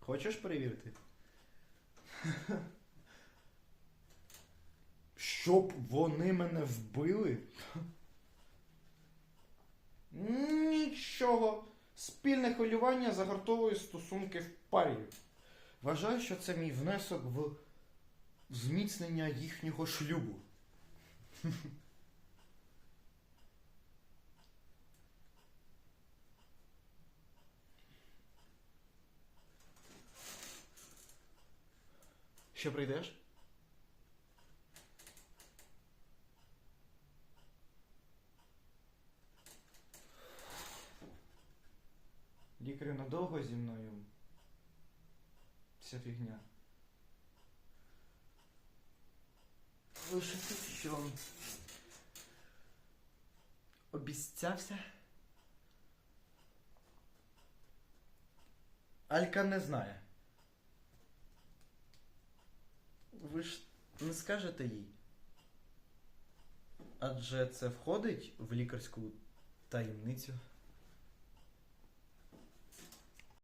Хочеш перевірити? Щоб вони мене вбили? Нічого. Спільне хвилювання загартовує стосунки в парі. Вважаю, що це мій внесок в зміцнення їхнього шлюбу. Ще прийдеш? Лікарю надовго зі мною. Вся фігня. Лише тут що. Обіцявся. Алька не знає. Ви ж не скажете їй. Адже це входить в лікарську таємницю.